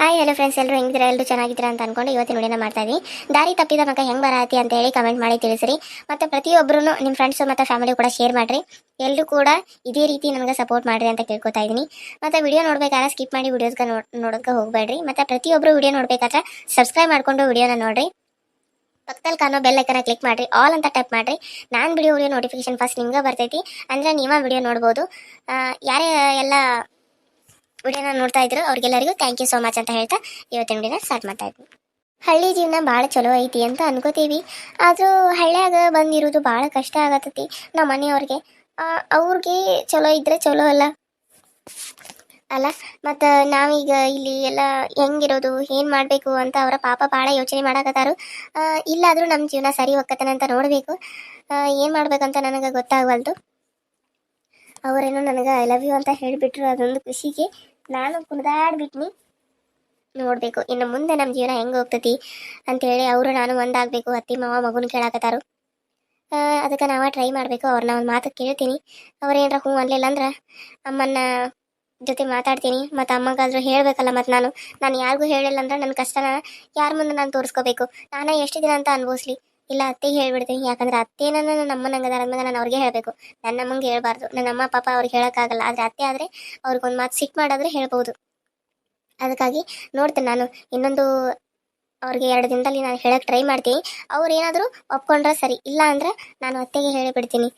Hi hello friends ಎಲ್ಲರೂ ಹೆಂಗಿದ್ರೆ ಎಲ್ಲರೂ ಚೆನ್ನಾಗಿದ್ದೀರಾ ಅಂತ ಅನ್ಕೊಂಡು ಇವತ್ತಿನ ವಿಡಿಯೋನ ಮಾಡ್ತಾ ಇದ್ದೀನಿ ದಾರಿ ತಪ್ಪಿದ ಮಗ ಹೆಂಗ್ ಬರಾತಿ ಅಂತ ಹೇಳಿ ಕಮೆಂಟ್ ಮಾಡಿ ತಿಳಿಸ್ರಿ. ಮತ್ತೆ ಪ್ರತಿಯೊಬ್ಬರು ನಿಮ್ಮ ಫ್ರೆಂಡ್ಸು ಮತ್ತೆ ಫ್ಯಾಮಿಲಿ ಕೂಡ ಶೇರ್ ಮಾಡ್ರಿ. ಎಲ್ಲರೂ ಕೂಡ ಇದೇ ರೀತಿ ನನಗೆ ಸಪೋರ್ಟ್ ಮಾಡ್ರಿ ಅಂತ ಕೇಳ್ಕೊತಾ ಇದ್ದೀನಿ ಮತ್ತೆ ವಿಡಿಯೋ ನೋಡ್ಬೇಕಾದ್ರೆ ಸ್ಕಿಪ್ ಮಾಡಿ ವಿಡಿಯೋಸ್ಗೆ ನೋಡೋಕೆ ಹೋಗಬೇಡ್ರಿ. ಮತ್ತೆ ಪ್ರತಿಯೊಬ್ಬರು ವಿಡಿಯೋ ನೋಡ್ಬೇಕಾದ್ರೆ ಸಬ್ಸ್ಕ್ರೈಬ್ ಮಾಡ್ಕೊಂಡು ವಿಡಿಯೋನ ನೋಡಿರಿ. ಪಕ್ಕದಲ್ಲಿ ಕಾಣೋ ಬೆಲ್ ಐಕನ ಕ್ಲಿಕ್ ಮಾಡಿರಿ. ಆಲ್ ಅಂತ ಟೈಪ್ ಮಾಡಿರಿ. ನಾನು ವಿಡಿಯೋ ವಿಡಿಯೋ ನೋಟಿಫಿಕೇಶನ್ ಫಸ್ಟ್ ನಿಮ್ಗೆ ಬರ್ತೈತಿ. ಅಂದ್ರೆ ನೀವೇ ವಿಡಿಯೋ ನೋಡ್ಬೋದು. ಯಾರೇ ಎಲ್ಲ ವಿಡಿಯೋನ ನೋಡ್ತಾ ಇದ್ರು. ಅವ್ರಿಗೆಲ್ಲರಿಗೂ ಥ್ಯಾಂಕ್ ಯು ಸೋ ಮಚ್ ಅಂತ ಹೇಳ್ತಾ ಇವತ್ತಿನ ವಿಡಿಯೋನ ಸ್ಟಾರ್ಟ್ ಮಾಡ್ತಾ ಇದ್ವಿ. ಹಳ್ಳಿ ಜೀವನ ಭಾಳ ಚಲೋ ಐತಿ ಅಂತ ಅನ್ಕೋತೀವಿ. ಆದರೂ ಹಳ್ಳ್ಯಾಗ ಬಂದಿರೋದು ಭಾಳ ಕಷ್ಟ ಆಗತ್ತೈತಿ ನಮ್ಮ ಮನೆಯವ್ರಿಗೆ. ಅವ್ರಿಗೆ ಚಲೋ ಇದ್ರೆ ಚಲೋ ಅಲ್ಲ. ಅಲ್ಲ, ಮತ್ತು ನಾವೀಗ ಇಲ್ಲಿ ಎಲ್ಲ ಹೆಂಗಿರೋದು, ಏನು ಮಾಡಬೇಕು ಅಂತ ಅವರ ಪಾಪ ಭಾಳ ಯೋಚನೆ ಮಾಡಕತ್ತಾರು. ಇಲ್ಲಾದರೂ ನಮ್ಮ ಜೀವನ ಸರಿ ಹೋಗ್ಕತ್ತನ ಅಂತ ನೋಡಬೇಕು. ಏನು ಮಾಡ್ಬೇಕಂತ ನನಗೆ ಗೊತ್ತಾಗವಲ್ದು. ಅವರೇನೋ ನನಗೆ ಐ ಲವ್ ಯು ಅಂತ ಹೇಳಿಬಿಟ್ರು ಅದೊಂದು ಖುಷಿಗೆ. ನಾನು ಕುಣಿದಾಡ್ಬಿಟ್ನಿ. ನೋಡಬೇಕು, ಇನ್ನು ಮುಂದೆ ನಮ್ಮ ಜೀವನ ಹೆಂಗೆ ಹೋಗ್ತತಿ ಅಂತೇಳಿ ಅವರು ನಾನು ಒಂದಾಗಬೇಕು, ಅತ್ತಿ ಮಾವ ಮಗುನ ಕೇಳಾಕತ್ತಾರು. ಅದಕ್ಕೆ ನಾವು ಟ್ರೈ ಮಾಡಬೇಕು ಅವ್ರನ್ನ ಒಂದು ಮಾತು ಕೇಳ್ತೀನಿ. ಅವ್ರೇನಾರ ಹ್ಞೂ ಅನ್ಲಿಲ್ಲ ಅಂದ್ರೆ ಅಮ್ಮನ ಜೊತೆ ಮಾತಾಡ್ತೀನಿ, ಮತ್ತು ಅಮ್ಮಗಾದ್ರೂ ಹೇಳಬೇಕಲ್ಲ ಮತ್ತು ನಾನು. ನಾನು ಯಾರಿಗೂ ಹೇಳಿಲ್ಲ ಅಂದ್ರೆ ನನ್ನ ಕಷ್ಟನ ಯಾರ ಮುಂದೆ ನಾನು ತೋರಿಸ್ಕೋಬೇಕು? ನಾನೇ ಎಷ್ಟು ದಿನ ಅಂತ ಅನ್ಭವಿಸ್ಲಿ. ಇಲ್ಲ ಅತ್ತೆಗೆ ಹೇಳ್ಬಿಡ್ತೀನಿ. ಯಾಕಂದ್ರೆ ಅತ್ತೆ ನನ್ನ ಅಮ್ಮನ ಹಂಗದಾರ ಅಂದ್ಮೇಲೆ ನಾನು ಅವ್ರಿಗೆ ಹೇಳಬೇಕು. ನನ್ನ ಅಮ್ಮಂಗೆ ಹೇಳ್ಬಾರ್ದು. ನನ್ನ ಅಮ್ಮ, ಪಾಪ ಅವ್ರಿಗೆ ಹೇಳೋಕ್ಕಾಗಲ್ಲ. ಆದರೆ ಅತ್ತೆ ಆದರೆ ಅವ್ರಿಗೊಂದು ಮಾತು ಸಿಟ್ಟು ಮಾಡಾದ್ರೆ ಹೇಳ್ಬೋದು. ಅದಕ್ಕಾಗಿ ನೋಡ್ತೇನೆ ನಾನು. ಇನ್ನೊಂದು ಅವ್ರಿಗೆ ಎರಡು ದಿನದಲ್ಲಿ ನಾನು ಹೇಳಕ್ಕೆ ಟ್ರೈ ಮಾಡ್ತೀನಿ. ಅವ್ರು ಏನಾದರೂ ಒಪ್ಕೊಂಡ್ರೆ ಸರಿ. ಇಲ್ಲ ಅಂದ್ರೆ ನಾನು ಅತ್ತೆಗೆ ಹೇಳಿಬಿಡ್ತೀನಿ.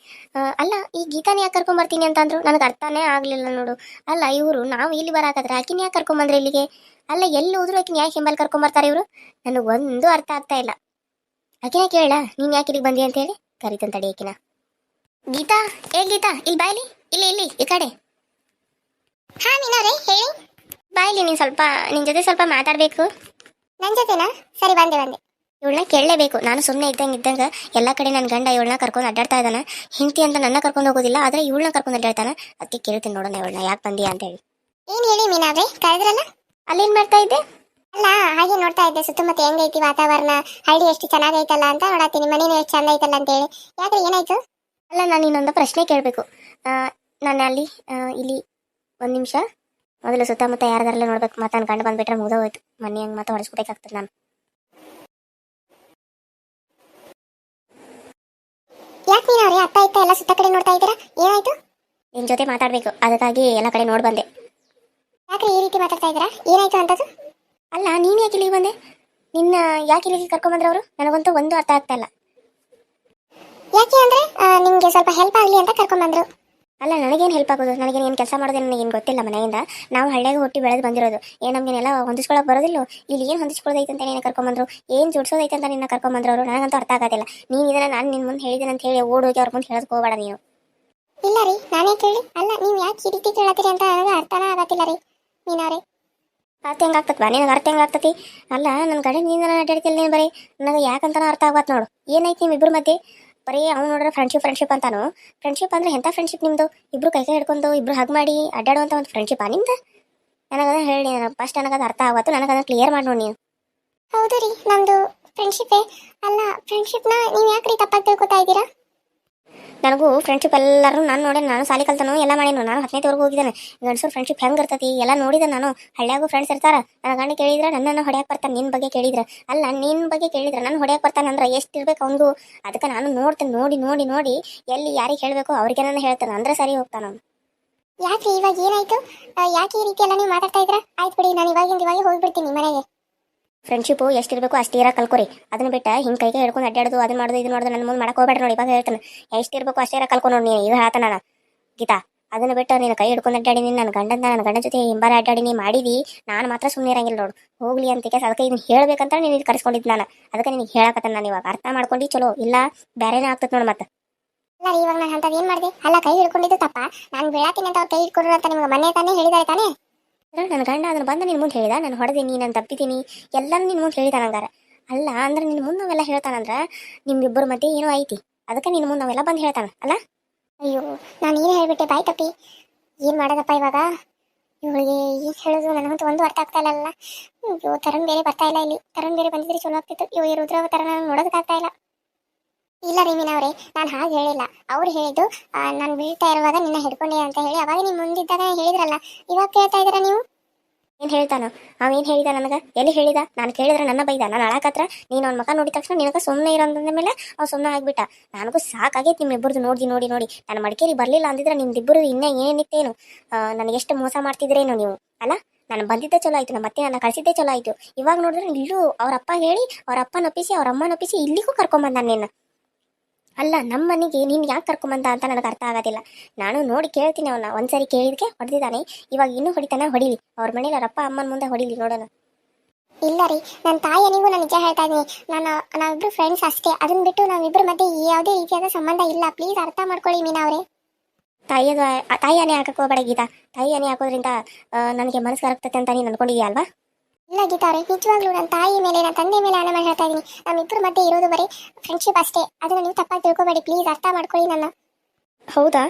ಅಲ್ಲ, ಈ ಗೀತಾನ ಯಾಕೆ ಕರ್ಕೊಂಬರ್ತೀನಿ ಅಂತಂದ್ರು? ನನಗೆ ಅರ್ಥನೇ ಆಗಲಿಲ್ಲ ನೋಡು. ಅಲ್ಲ, ಇವರು ನಾವು ಇಲ್ಲಿ ಬರಾಕದ್ರೆ ಆಕಿನ ಯಾಕೆ ಕರ್ಕೊಂಬಂದ್ರೆ ಇಲ್ಲಿಗೆ? ಅಲ್ಲ, ಎಲ್ಲಿ ಹೋದ್ರು ಆಕಿನ ಯಾಕೆ ಹಿಂಬಲ್ ಕರ್ಕೊಂಬರ್ತಾರೆ ಇವರು? ನನಗೆ ಒಂದು ಅರ್ಥ ಆಗ್ತಾ ಇಲ್ಲ. ಆಕಿನ ಕೇಳ ನೀನ್ ಯಾಕೆ ಇಲ್ಲಿಗೆ ಬಂದಿ ಅಂತ ಹೇಳಿ? ಕರಿತಂತ ತಡಿ ಆಕಿನ ಗೀತಾ, ಏ ಗೀತಾ, ಇಲ್ಲಿ ಬಾಯ್ಲಿ ಇಲ್ಲಿ. ಇಲ್ಲಿ ಈ ಕಡೆ. ಹಾ ಮೀನವ್ರೆ ಹೇಳಿ. ಬಾಯ್ಲಿ ನೀನು ಸ್ವಲ್ಪ ನಿನ್ನ ಜೊತೆ ಸ್ವಲ್ಪ ಮಾತಾಡಬೇಕು. ನನ್ನ ಜೊತೆನಾ? ಸರಿ, ಬಂದೆ ಬಂದೆ. ಇವಳನ್ನ ಕೇಳಲೇಬೇಕು. ನಾನು ಸುಮ್ಮನೆ ಇದ್ದಂಗೆ ಇದ್ದಂಗೆ ಎಲ್ಲ ಕಡೆ ನನ್ನ ಗಂಡ ಇವಳನ್ನ ಕರ್ಕೊಂಡು ಅಡ್ಡಾಡ್ತಾ ಇದ್ದಾನೆ. ಹಿಂತಿ ಅಂತ ನನ್ನ ಕರ್ಕೊಂಡು ಹೋಗೋದಿಲ್ಲ, ಆದರೆ ಇವಳನ್ನ ಕರ್ಕೊಂಡು ಅಡ್ಡಾಡ್ತಾನೆ. ಅದಕ್ಕೆ ಕೇಳ್ತೀನಿ ನೋಡೋಣ ಇವಳನ್ನ ಯಾಕೆ ಬಂದಿಯಾ ಅಂತ ಹೇಳಿ. ಏನು ಹೇಳಿ ಮೀನಾವ್ರೆ ಕರೆದ್ರಲ್ಲ? ಅಲ್ಲೇನು ಮಾಡ್ತಾ ಇದ್ದೆ? ಅಲ್ಲ ಹಾಗೆ ನೋಡ್ತಾ ಇದ್ದೆ. ಸುತ್ತಮುತ್ತ ಹೆಂಗೈತಿ ವಾತಾವರಣ? ಹಳ್ಳಿ ಎಷ್ಟು ಚೆನ್ನಾಗೈತಲ್ಲ ಅಂತ ನೋಡತ್ತೀನಿ. ಮನೇನು ಎಷ್ಟು ಚಂದ ಐತಲ್ಲ ಅಂತ ಹೇಳಿ. ಯಾಕ್ರಿ ಏನಾಯ್ತು? ಅಲ್ಲ ನಾನು ಇನ್ನೊಂದು ಪ್ರಶ್ನೆ ಕೇಳಬೇಕು. ನಾನು ಅಲ್ಲಿ ಇಲ್ಲಿ ಒಂದು ನಿಮಿಷ. ಮೊದಲು ಸುತ್ತಮುತ್ತ ಯಾರ್ದಾರಲ್ಲ ನೋಡ್ಬೇಕು. ಮತ್ತೆ ನಾನು ಕಂಡು ಬಂದ್ಬಿಟ್ರೆ ಮುಗಿದೋಯ್ತು ಮನೆ ಹಂಗೆ ಮತ್ತೆ ಹೊಡೆಸ್ಬೇಕಾಗ್ತದೆ ನಾನು. ಯಾಕೆ ನೀನು ಅವ್ರೆ ಅತ್ತ ಇತ್ತ ಎಲ್ಲ ಸುತ್ತ ಕಡೆ ನೋಡ್ತಾ ಇದ್ದೀರಾ? ಏನಾಯ್ತು? ನಿನ್ ಜೊತೆ ಮಾತಾಡಬೇಕು. ಅದಕ್ಕಾಗಿ ಎಲ್ಲ ಕಡೆ ನೋಡಿ ಬಂದೆ. ಯಾಕೆ ಈ ರೀತಿ ಮಾತಾಡ್ತಾ ಇದ್ದೀರಾ? ಏನಾಯ್ತು ಅಂತದ್ದು? ಅಲ್ಲ ನೀನು ಯಾಕೆ ಇಲ್ಲಿಗೆ ಬಂದೆ? ನಿನ್ನ ಯಾಕೆ ಇಲ್ಲಿಗೆ ಕರ್ಕೊಂಬಂದ್ರೆ ಅವರು? ನನಗಂತೂ ಒಂದು ಅರ್ಥ ಆಗ್ತಾ ಇಲ್ಲ. ಯಾಕೆ ಅಂದ್ರೆ ನಿಮಗೆ ಸ್ವಲ್ಪ ಹೆಲ್ಪ್ ಆಗಲಿ ಅಂತ ಕರ್ಕೊಂಬಂದ್ರು. ಅಲ್ಲ ನನಗೇನು ಹೆಲ್ಪ್ ಆಗೋದು? ನನಗೇನು ಏನು ಕೆಲಸ ಮಾಡೋದು ನನಗೇನು ಗೊತ್ತಿಲ್ಲ ಮನೆಯಿಂದ? ನಾವು ಹಳ್ಳಿಯಾಗ ಹುಟ್ಟಿ ಬೆಳೆದು ಬಂದಿರೋದು. ಏನು ನಮಗೇನೆಲ್ಲ ಹೊಂದಿಸ್ಕೊಳಕ್ಕೆ ಬರೋದಿಲ್ಲ ಇಲ್ಲಿ ಏನು ಹೊಂದಿಸ್ಕೊಳ್ಳೋದೈತೆ ಅಂತ ನೀನು ಕರ್ಕೊಂಬಂದ್ರು? ಏನು ಜೋಡಿಸೋದೈತೆ ಅಂತ ನಿನ್ನ ಕರ್ಕೊಂಬಂದ್ರು ಅವರು? ನನಗಂತೂ ಅರ್ಥ ಆಗೋದಿಲ್ಲ. ನೀನು ಇದನ್ನ ನಾನು ನಿನ್ನ ಮುಂದೆ ಹೇಳಿದ್ದೀನಿ ಅಂತ ಹೇಳಿ ಓಡೋಗಿ ಅವ್ರ ಮುಂದೆ ಹೇಳೋದು ಹೋಗಬೇಡ ನೀನು. ಇಲ್ಲ ರೀ ನಾನೇ ಕೇಳಿ? ಅಲ್ಲ ನೀವು ಯಾಕೆ ಈ ರೀತಿ ಕೇಳತ್ತೀರಿ ಅಂತ ನನಗೆ ಅರ್ಥನೇ ಆಗತ್ತಿಲ್ಲ ರೀ. ಮೀನಾರಿ ಅರ್ಥ ಹೆಂಗಾಗ್ತತ್ವಾ ನಿನಗೆ ಅರ್ಥ ಹೆಂಗಾಗ್ತತಿ ಅಲ್ಲ ನನ್ನ ಕಡೆ ನೀನು ಅಡ್ಡಾಡ್ತಿಲ್ಲ ನೀನು ಬರೀ ನನಗೆ ಯಾಕಂತಾನ ಅರ್ಥ ಆಗತ್ ನೋಡು. ಏನೈತಿ ನಿಮ್ಮಿಬ್ಬರ ಮಧ್ಯೆ? ಬರೀ ಅವ್ನು ನೋಡ್ರೆ ಫ್ರೆಂಡ್ಶಿಪ್ ಫ್ರೆಂಡ್ಶಿಪ್ ಅಂತಾನು? ಫ್ರೆಂಡ್ಶಿಪ್ ಅಂದ್ರೆ ಎಂಥ ಫ್ರೆಂಡ್ಶಿಪ್ ನಿಮ್ಮದು ಇಬ್ರು ಕೈ ಕೈ ಹಿಡ್ಕೊಂಡು, ಇಬ್ರು ಹಗ್ ಮಾಡಿ ಅಡ್ಡಾಡುವಂಥ ಒಂದು ಆ ನಿಮ್ದು? ನನಗದ ಹೇಳಿ ಫಸ್ಟ್ ನನಗದು ಅರ್ಥ ಆವತ್ತು ನನಗದನ್ನ ಕ್ಲಿಯರ್ ಮಾಡಿ ನೋಡಿ ನೀನು. ಹೌದು ರೀ ನಮ್ಮದು ಫ್ರೆಂಡ್ಶಿಪ್ಪೇ ಅಲ್ಲ ಫ್ರೆಂಡ್ಶಿಪ್ನ ನೀವು ಯಾಕೆ ರೀ ತಪ್ಪಾಗಿ ತಿಳ್ಕೊತಾ ಇದ್ದೀರಾ? ನನಗೂ ಫ್ರೆಂಡ್ಶಿಪ್ ಎಲ್ಲರೂ ನಾನು ನೋಡಿ ನಾನು ಸಾಲಿ ಕಲ್ತನು ಎಲ್ಲ ಮಾಡೀನು. ನಾನು ಹತ್ತನೇವರೆಗೂ ಹೋಗಿದ್ದೇನೆ. ಗಂಡಸರು ಫ್ರೆಂಡ್ಶಿಪ್ ಹೆಂಗೆ ಇರ್ತತಿ? ಎಲ್ಲ ನೋಡಿದೆ ನಾನು. ಹಳ್ಳಿಯಾಗೂ ಫ್ರೆಂಡ್ಸ್ ಇರ್ತಾರೆ. ನನ್ನ ಗಂಡ ಕೇಳಿದ್ರೆ ನನ್ನನ್ನು ಹೊಡೆಯಕ್ಕೆ ಬರ್ತಾನೆ ನಿನ್ನ ಬಗ್ಗೆ ಕೇಳಿದ್ರೆ. ಅಲ್ಲ ನಿನ್ನ ಬಗ್ಗೆ ಕೇಳಿದ್ರೆ ನಾನು ಹೊಡೆಯಕ್ಕೆ ಬರ್ತಾನೆ ಅಂದ್ರೆ ಎಷ್ಟು ಇರ್ಬೇಕು ಅವನಿಗೂ? ಅದಕ್ಕೆ ನಾನು ನೋಡ್ತೇನೆ, ನೋಡಿ ನೋಡಿ ನೋಡಿ ಎಲ್ಲಿ ಯಾರಿಗೆ ಹೇಳಬೇಕು ಅವ್ರಿಗೆ ನಾನು ಹೇಳ್ತೇನೆ. ಅಂದ್ರೆ ಸರಿ ಹೋಗ್ತಾನ ಅವನು. ಯಾಕೆ ಇವಾಗ ಏನಾಯ್ತು? ಯಾಕೆ ಈ ರೀತಿ ಎಲ್ಲ ನೀವು ಮಾತಾಡ್ತಾ ಇದ್ರ ಆಯ್ತು ಬಿಡಿ, ನಾನು ಇವಾಗಿಂದ ಇವಾಗ ಹೋಗ್ಬಿಡ್ತೀನಿ ಮನೆಗೆ. ಫ್ರೆಂಡ್ಶಿಪ್ಪು ಎಷ್ಟಿರಬೇಕು ಅಷ್ಟು ಇರೋ ಕಲ್ಕೊರಿ. ಅದನ್ನ ಬಿಟ್ಟು ಹಿಂಗೆ ಕೈಗೆ ಹಿಡ್ಕೊಂಡು ಅಡ್ಡಾಡೋದು ಅದನ್ನ ಮಾಡೋದು ಇದು ಮಾಡೋದು ನನ್ನ ಮುಂದೆ ಮಾಡಕ್ಕೆ ಹೋಗ್ಬೇಡ್ರಿ ನೋಡಿ, ಇವಾಗ ಹೇಳ್ತಾನೆ. ಎಷ್ಟಿರಬೇಕು ಅಷ್ಟೇ ಇರೋ ಕಲ್ಕೊಂಡು ನೋಡಿ ನೀನು, ಇದು ಹೇಳ್ತಾನ ಗೀತಾ, ಅದನ್ನ ಬಿಟ್ಟು ನೀನು ಕೈ ಹಿಡ್ಕೊಂಡು ಅಡ್ಡಾಡಿನಿ ನನ್ನ ಗಂಡನ ನನ್ನ ಗಂಡನ ಜೊತೆ ಹಿಂಬಾರ ಅಡ್ಡಾಡಿನಿ ಮಾಡಿದಿ, ನಾನು ಮಾತ್ರ ಸುಮ್ಮನೆ ಇರಂಗಿಲ್ಲ ನೋಡು. ಹೋಗ್ಲಿ ಅಂತ ಕೇಸ್ ಅದಕ್ಕೆ ಇದನ್ನ ಹೇಳ್ಬೇಕಂತ ನೀನು ಇದು ಕರೆಸ್ಕೊಂಡಿದ್ದು ನಾನು. ಅದಕ್ಕೆ ನಿನಗೆ ಹೇಳಕತ್ತಾನ ನಾನು ಇವಾಗ. ಅರ್ಥ ಮಾಡ್ಕೊಂಡು, ಚಲೋ. ಇಲ್ಲ ಬೇರೆನೇ ಆಗ್ತದೆ ನೋಡು ಮತ್ತೆ. ಇವಾಗ ನಾನು ಅಂತದ್ದು ಏನು ಮಾಡಿದೆ? ಅಲ್ಲ, ಕೈ ಹಿಡ್ಕೊಂಡಿದ್ದು ತಪ್ಪ. ನಾನು ಬೀಳಾತೀನಿ ಅಂತ ಕೈ ಹಿಡ್ಕೊಂಡ್ರು ಅಂತ ನಿಮ್ಗೆ ಮನೆ ತಾನೇ ಹೇಳಿದಾರೆ ತಾನೇ? ನನ್ನ ಗಂಡ ಅದನ್ನು ಬಂದು ನಿನ್ನ ಮುಂದೆ ಹೇಳಿದ, ನಾನು ಹೊಡೆದೀನಿ, ನಾನು ತಪ್ಪಿದ್ದೀನಿ, ಎಲ್ಲನೂ ನಿನ್ನ ಮುಂದೆ ಹೇಳಿದ ನಂಗಾರ. ಅಲ್ಲ, ಅಂದ್ರೆ ನಿನ್ನ ಮುಂದೆ ಅವೆಲ್ಲ ಹೇಳ್ತಾನಂದ್ರ ನಿಮ್ಮಿಬ್ಬರ ಮಧ್ಯೆ ಏನೋ ಐತಿ. ಅದಕ್ಕೆ ನಿನ್ನ ಮುಂದೆ ಅವೆಲ್ಲ ಬಂದು ಹೇಳ್ತಾನೆ, ಅಲ್ಲ? ಅಯ್ಯೋ, ನಾನು ಏನು ಹೇಳ್ಬಿಟ್ಟೆ, ಬಾಯ್ ತಪ್ಪಿ. ಏನು ಮಾಡೋದಪ್ಪ ಇವಾಗ? ಇವಳಿಗೆ ಏನು ಹೇಳೋದು? ನನಗಂತೂ ಒಂದು ಅರ್ಥ ಆಗ್ತಾ ಇಲ್ಲ ಅಯ್ಯೋ, ತರುಣ್ ಬೇರೆ ಬರ್ತಾ ಇಲ್ಲ ಇಲ್ಲಿ. ತರುಣ್ ಬೇರೆ ಬಂದಿದ್ರೆ ಚಲೋ ಆಗ್ತಿತ್ತು. ಇವ್ ರುದ್ರ ತರ ನಾನು ನೋಡೋದಕ್ಕಾಗ್ತಾ ಇಲ್ಲ. ಇಲ್ಲ ರೀ ಅವರೇ ನಾನು ಹಾಗೆ ಹೇಳಿಲ್ಲ. ಅವ್ರು ಹೇಳಿದ್ದು ನಾನು ಬೀಳ್ತಾ ಇರುವಾಗ ನಿನ್ನ ಹಿಡ್ಕೊಂಡೆ ಅಂತ ಹೇಳಿ, ಅವಾಗ ನೀವು ಮುಂದಿದ್ದಾಗ ಹೇಳಿದ್ರಲ್ಲ, ಇವಾಗ ಕೇಳ್ತಾ ಇದ್ದೀರಾ ನೀವು? ಏನು ಹೇಳ್ತಾನ? ಅವೇನು ಹೇಳಿದ ನನಗೆ? ಎಲ್ಲಿ ಹೇಳಿದ? ನಾನು ಕೇಳಿದ್ರೆ ನನ್ನ ಬೈದ, ನಾನು ಅಳಕತ್ರ ನೀನು ಅವ್ನ ಮಕ ನೋಡಿದ ತಕ್ಷಣ ನಿನಗೆ ಸುಮ್ಮನೆ ಇರೋಂದ ಮೇಲೆ ಅವ್ನು ಸುಮ್ಮನೆ ಆಗ್ಬಿಟ್ಟ. ನನಗೂ ಸಾಕಾಗೈತೆ ನಿಮ್ಮಿಬ್ಬರದು ನೋಡಿ ನೋಡಿ ನೋಡಿ. ನಾನು ಮಡಿಕೇರಿ ಬರಲಿಲ್ಲ ಅಂದಿದ್ರೆ ನಿಮ್ದಿಬ್ಬರು ಇನ್ನೇ ಏನಿತ್ತೇನು? ನನಗೆ ಎಷ್ಟು ಮೋಸ ಮಾಡ್ತಿದ್ರೇನು ನೀವು, ಅಲ್ಲ? ನಾನು ಬಂದಿದ್ದೆ ಚಲೋ ಆಯ್ತು ನಮ್ಮ ಮತ್ತೆ ನನ್ನ ಕಳಿಸಿದ್ದೆ ಚಲೋ ಆಯ್ತು. ಇವಾಗ ನೋಡಿದ್ರೆ ಇಲ್ಲೂ ಅವ್ರ ಅಪ್ಪ ಹೇಳಿ ಅವ್ರ ಅಪ್ಪನ ಒಪ್ಪಿಸಿ ಅವ್ರ ಅಮ್ಮನ ಒಪ್ಪಿಸಿ ಇಲ್ಲಿಗೂ ಕರ್ಕೊಂಬಂದ ನಿನ್ನ. ಅಲ್ಲ ನಮ್ಮ ಮನೆಗೆ ನೀನು ಯಾಕೆ ಕರ್ಕೊಂಬಂದ ಅಂತ ನನಗೆ ಅರ್ಥ ಆಗೋದಿಲ್ಲ. ನಾನು ನೋಡಿ ಕೇಳ್ತೀನಿ ಅವನ್ನ ಒಂದ್ಸರಿ ಕೇಳಿದಕ್ಕೆ ಹೊಡೆದಿದ್ದಾನೆ. ಇವಾಗ ಇನ್ನೂ ಹೊಡಿತಾನೆ? ಹೊಡಿಲಿ. ಅವ್ರ ಮನೇಲಿ ಅವ್ರ ಅಪ್ಪ ಅಮ್ಮನ ಮುಂದೆ ಹೊಡಿಲಿ ನೋಡೋಣ. ಇಲ್ಲ ರೀ ನನ್ನ ತಾಯಿಯನಿಗೂ ನಾನು ನಿಜ ಹೇಳ್ತಾ ಇದ್ದೀನಿ. ನಾನು ನಾವಿಬ್ರು ಫ್ರೆಂಡ್ಸ್ ಅಷ್ಟೇ. ಅದನ್ನ ಬಿಟ್ಟು ನಾವಿಬ್ಬರ ಮಧ್ಯೆ ಯಾವುದೇ ರೀತಿಯಾದ ಸಂಬಂಧ ಇಲ್ಲ. ಪ್ಲೀಸ್ ಅರ್ಥ ಮಾಡ್ಕೊಳ್ಳಿ ಮೀನಾ ಅವರೇ. ತಾಯಿಯದು ತಾಯಿ ಅನೇ ಹಾಕಕ್ಕೆ ಹೋಗಬೇಡ ಗೀತಾ. ತಾಯಿ ಅನೇ ಹಾಕೋದ್ರಿಂದ ನನಗೆ ಮನಸ್ಸು ಕರಗ್ತತೆ ಅಂತ ನೀನು ಅನ್ಕೊಂಡಿದ್ಯಾ ಅಲ್ವಾ? ಇಲ್ಲ ನಿಜವಾಗ್ಲೂ ನನ್ನ ತಾಯಿ ಮೇಲೆ ನನ್ನ ತಂದೆ ಮೇಲೆ ಅನ್ನ ಮಾಡಿ ಹೇಳ್ತಾ ಇದ್ದೀನಿ. ನಮ್ಮಿಬ್ಬರು ಮಧ್ಯೆ ಇರೋದು ಬರೀ ಫ್ರೆಂಡ್ಶಿಪ್ ಅಷ್ಟೇ. ಅದನ್ನು ನೀವು ತಪ್ಪಾಗಿ ತಿಳ್ಕೊಬೇಡಿ ಪ್ಲೀಸ್ ಅರ್ಥ ಮಾಡ್ಕೊಳ್ಳಿ ನನ್ನ. ಹೌದಾ?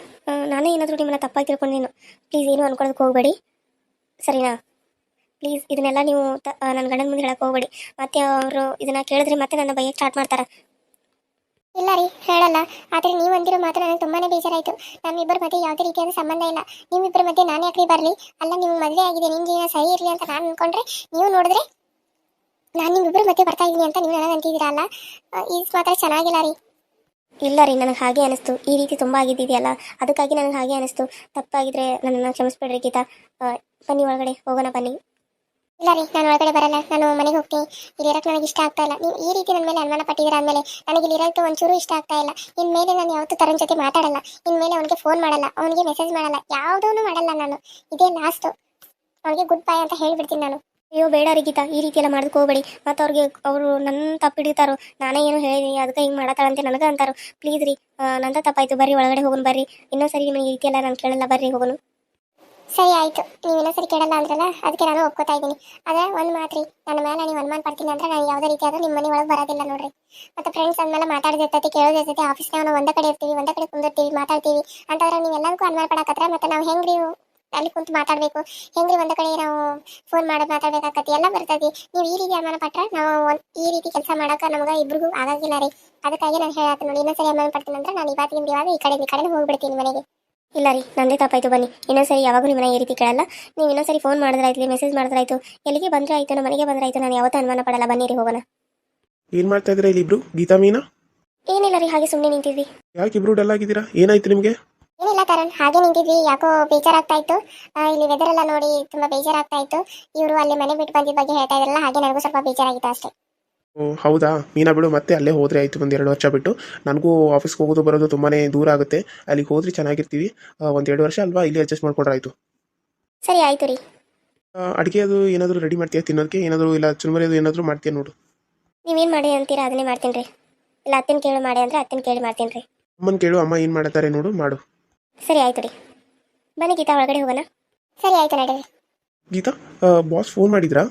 ನಾನೇ ಏನಾದರೂ ನಿಮ್ಮನ್ನ ತಪ್ಪಾಗಿ ತಿಳ್ಕೊಂಡೇನು ಪ್ಲೀಸ್ ಏನು ಅನ್ಕೊಳೋದಕ್ಕೆ ಹೋಗಬೇಡಿ. ಸರಿನಾ? ಪ್ಲೀಸ್ ಇದನ್ನೆಲ್ಲ ನೀವು ನನ್ನ ಗಂಡನ ಮುಂದೆ ಹೇಳಕ್ಕೆ ಹೋಗಬೇಡಿ. ಮತ್ತೆ ಅವರು ಇದನ್ನ ಕೇಳಿದ್ರೆ ಮತ್ತೆ ನನ್ನ ಬೈಯಕ್ಕೆ ಸ್ಟಾರ್ಟ್ ಮಾಡ್ತಾರೆ? ಇಲ್ಲ ರೀ, ಹೇಳಲ್ಲ. ಆದರೆ ನೀವು ಅಂದಿರೋ ಮಾತ್ರ ನನಗೆ ತುಂಬಾನೇ ಬೇಜಾರಾಯಿತು. ನಮ್ಮಿಬ್ಬರ ಮಧ್ಯೆ ಯಾವುದೇ ರೀತಿಯಾದ ಸಂಬಂಧ ಇಲ್ಲ. ನಿಮ್ಮಿಬ್ಬರ ಮಧ್ಯೆ ನಾನು ಯಾಕೆ ಬರಲಿ. ಅಲ್ಲ, ನೀವು ಮದುವೆ ಆಗಿದೆ ನಿಮ್ಮ ಜೀವನ ಸರಿ ಇರಲಿ ಅಂತ ನಾನು ಅನ್ಕೊಂಡ್ರೆ ನೀವು ನೋಡಿದ್ರೆ ನಾನು ನಿಮ್ಮಿಬ್ಬರ ಮಧ್ಯೆ ಬರ್ತಾ ಇದ್ದೀನಿ ಅಂತ ನೀವು ನನಗೆ ಅಂತಿದ್ದೀರಾ ಅಲ್ಲ? ಇದು ಮಾತ್ರ ಚೆನ್ನಾಗಿಲ್ಲ ರೀ. ಇಲ್ಲ ರೀ, ನನಗೆ ಹಾಗೆ ಅನಿಸ್ತು. ಈ ರೀತಿ ತುಂಬ ಆಗಿದ್ದಿದೆಯಲ್ಲ, ಅದಕ್ಕಾಗಿ ನನಗೆ ಹಾಗೆ ಅನಿಸ್ತು. ತಪ್ಪಾಗಿದ್ರೆ ನನ್ನನ್ನು ಕ್ಷಮಿಸ್ಬೇಡ್ರಿ ಗೀತಾ. ಬನ್ನಿ ಒಳಗಡೆ, ಹೋಗೋಣ ಬನ್ನಿ. ಇಲ್ಲ ರೀ, ನಾನು ಒಳಗಡೆ ಬರಲ್ಲ, ನಾನು ಮನೆಗೆ ಹೋಗ್ತೀನಿ. ಇಲ್ಲಿ ಇರಕ್ಕೆ ನನಗೆ ಇಷ್ಟ ಆಗ್ತಾ ಇಲ್ಲ. ನೀವು ಈ ರೀತಿ ನನ್ನ ಮೇಲೆ ಅನುಮಾನ ಪಟ್ಟಿದ್ದೀರಾ ಅಂದಮೇಲೆ ನನಗೆ ಇಲ್ಲಿ ಇರೋಕ್ಕೆ ಒಂಚೂರು ಇಷ್ಟ ಆಗ್ತಾ ಇಲ್ಲ. ಇನ್ಮೇಲೆ ನಾನು ಯಾವತ್ತೂ ತರನ್ ಜೊತೆ ಮಾತಾಡಲ್ಲ. ಇನ್ಮೇಲೆ ಅವನಿಗೆ ಫೋನ್ ಮಾಡಲ್ಲ, ಅವನಿಗೆ ಮೆಸೇಜ್ ಮಾಡಲ್ಲ ಯಾವುದೂ ಮಾಡಲ್ಲ ನಾನು. ಇದೇ ಲಾಸ್ಟು ಅವನಿಗೆ ಗುಡ್ ಬೈ ಅಂತ ಹೇಳಿಬಿಡ್ತೀನಿ ನಾನು. ಅಯ್ಯೋ, ಬೇಡ ರೀ ಗೀತಾ, ಈ ರೀತಿ ಎಲ್ಲ ಮಾಡೋದಕ್ಕೆ ಹೋಗಬೇಡಿ. ಮತ್ತು ಅವ್ರಿಗೆ, ಅವರು ನನ್ನ ತಪ್ಪು ಹಿಡಿತಾರೋ, ನಾನೇ ಏನು ಹೇಳಿದೀನಿ ಅದಕ್ಕೆ ಹಿಂಗೆ ಮಾಡತ್ತಾಳಂತೆ ನನಗೆ ಅಂತಾರೋ. ಪ್ಲೀಸ್ ರೀ ನಂದ ತಪ್ಪಾಯಿತು. ಬರ್ರಿ, ಒಳಗಡೆ ಹೋಗೋನು ಬರ್ರಿ. ಇನ್ನೊಂದ್ಸರಿ ನಿಮಗೆ ಈ ರೀತಿ ಎಲ್ಲ ನಾನು ಕೇಳಲ್ಲ, ಬರ್ರಿ, ಹೋಗೋಣ. ಸರಿ ಆಯ್ತು, ನೀವು ಇನ್ನೊಂದ್ಸರಿ ಕೇಳಲ್ಲ ಅಂದ್ರಲ್ಲ, ಅದಕ್ಕೆ ನಾನು ಒಪ್ಕೋತಾ ಇದ್ದೀನಿ. ಆದರೆ ಒಂದು ಮಾತ್ರಿ ನನ್ನ ಮೇಲೆ ನೀವು ಅನುಮಾನ ಪಡ್ತೀನಿ ಅಂದ್ರೆ ನಾನು ಯಾವುದೇ ರೀತಿಯಾದ ನಿಮ್ಮ ಮನೆ ಒಳಗೆ ಬರೋದಿಲ್ಲ ನೋಡ್ರಿ. ಮತ್ತು ಫ್ರೆಂಡ್ಸ್ ಅಂದಮೇಲೆ ಮಾತಾಡೋದಿರ್ತೈತಿ ಕೇಳೋದಿರ್ತೈತಿ ಆಫೀಸ್ನಾಗ ನಾವು ಒಂದೇ ಕಡೆ ಇರ್ತೀವಿ, ಒಂದೇ ಕಡೆ ಕುಂದಿರ್ತೀವಿ, ಮಾತಾಡ್ತೀವಿ. ಅಂತಂದ್ರೆ ನೀವು ಎಲ್ಲದಕ್ಕೂ ಅನುಮಾನ ಪಡಕತ್ರ, ಮತ್ತು ನಾವು ಹೆಂಗ್ರಿ ಅಲ್ಲಿ ಕುಂತು ಮಾತಾಡಬೇಕು? ಹೆಂಗ್ರಿ ಒಂದೇ ಕಡೆ ನಾವು ಫೋನ್ ಮಾಡೋದು ಮಾತಾಡ್ಬೇಕಾಗತ್ತೆ ಎಲ್ಲ ಬರ್ತೈತಿ. ನೀವು ಈ ರೀತಿ ಅನುಮಾನ ಪಟ್ರೆ ನಾವು ಈ ರೀತಿ ಕೆಲಸ ಮಾಡೋಕೆ ನಮ್ಗೆ ಇಬ್ರಿಗೂ ಆಗಾಗಿಲ್ಲ ರೀ. ಅದಕ್ಕಾಗಿ ನಾನು ಹೇಳತ್ತೆ ನೋಡಿ, ಇನ್ನೊಂದ್ಸರಿ ಅನುಮಾನ ಪಡ್ತೀನಿ ಅಂದ್ರೆ ನಾನು ಇವತ್ತಿನ ಇವಾಗ ಈ ಕಡೆ ಈ ಕಡೆ ಹೋಗ್ಬಿಡ್ತೀನಿ ಮನೆಗೆ. ಇಲ್ಲ ರೀ ನಂದೇ ತಪ್ಪಾಯ್ತು ಬನ್ನಿ. ಇನ್ನೊಂದ್ಸರಿ ಯಾವಾಗೂ ನಿಮ್ಮನ್ನ ಈ ರೀತಿ ಕೇಳಲ್ಲ. ನೀವು ಇನ್ನೊಂದ್ಸರಿ ಫೋನ್ ಮಾಡಿದ್ರಾಯ್ತು ಮೆಸೇಜ್ ಮಾಡಿದ್ರಾಯ್ತು ಎಲ್ಲಿಗೆ ಬಂದ್ರೆ ಆಯ್ತು ನಮ್ಮ ಮನೆಗೆ ಬಂದ್ರೆ ಆಯ್ತು ನಾನು ಯಾವತ್ತೂ ಅನುಮಾನ ಪಡಲ್ಲ. ಬನ್ನಿ ರೀ ಹೋಗೋಣ. ಏನ್ ಮಾಡ್ತಾ ಇದ್ದೀರಾ ಇಲ್ಲಿ ಇಬ್ರು? ಗೀತಾ ಮೀನಾ? ಏನಿಲ್ಲ ರೀ ಹಾಗೆ ಸುಮ್ಮನೆ ನಿಂತಿದ್ವಿ. ಯಾಕೆ ಇಬ್ರು ಡಲ್ ಆಗಿದ್ದೀರಾ? ಏನಾಯ್ತು ನಿಮಗೆ? ಏನಿಲ್ಲ ತರಣ್ ಹಾಗೆ ನಿಂತಿದ್ವಿ. ಯಾಕೋ ಬೇಜಾರಾಗ್ತಾ ಇತ್ತು ಆ, ಇಲ್ಲಿ ವೆದರ್ ಎಲ್ಲ ನೋಡಿ ತುಂಬಾ ಬೇಜಾರಾಗ್ತಾ ಇತ್ತು ಇವರು ಅಲ್ಲಿ ಮನೆ ಬಿಟ್ಟು ಬಂದಿದ್ದ ಬಗ್ಗೆ ಹೇಳ್ತಾ ಇದ್ರಲ್ಲ ಹಾಗೆ ನನಗೂ ಸ್ವಲ್ಪ ಬೇಜಾರಾಗಿತ್ತು ಅಷ್ಟೇ. ಓ ಹೌದಾ? ಮೀನಾ ಬಿಡು ಮತ್ತೆ ಅಲ್ಲೇ ಹೋದ್ರೆ ಆಯಿತು ಒಂದು ಎರಡು ವರ್ಷ ಬಿಟ್ಟು. ನನಗೂ ಆಫೀಸ್ಗೆ ಹೋಗೋದು ಬರೋದು ತುಂಬಾ ದೂರ ಆಗುತ್ತೆ. ಅಲ್ಲಿಗೆ ಹೋದ್ರೆ ಚೆನ್ನಾಗಿರ್ತೀವಿ. ಒಂದು ಎರಡು ವರ್ಷ ಅಲ್ವಾ? ಇಲ್ಲಿ ಅಡ್ಜಸ್ಟ್ ಮಾಡ್ಕೊಂಡ್ರೆ ಆಯಿತು. ಸರಿ ಆಯ್ತು ರೀ. ಅಡುಗೆ ಅದು ಏನಾದರೂ ರೆಡಿ ಮಾಡ್ತೀಯಾ ತಿನ್ನೋದಕ್ಕೆ ಏನಾದರೂ ಇಲ್ಲ ಚುರುಮರಿ ಅದು ಏನಾದರೂ ಮಾಡ್ತೀಯಾ ನೋಡು. ನೀವೇನು ಮಾಡಿ ಅಂತೀರಾ? ಅದನ್ನೇ ಮಾಡ್ತೀನಿ ರೀ. ಇಲ್ಲ ಅತ್ತಿನ ಕೇಳಿ ಮಾಡಿ ಅಂದರೆ ಅತ್ತಿನ ಕೇಳಿ ಮಾಡ್ತೀನಿ ರೀ. ಅಮ್ಮನ ಕೇಳು ಅಮ್ಮ ಏನು ಮಾಡ್ತಾರೆ ನೋಡು ಮಾಡು. ಸರಿ ಆಯ್ತು ರೀ. ಬನ್ನಿ ಗೀತಾ ಒಳಗಡೆ ಹೋಗೋಣ. ಸರಿ ಆಯ್ತು ನಡೀರಿ ಗೀತಾ ಬಾಸ್ ಫೋನ್ ಮಾಡಿದ್ರಾ?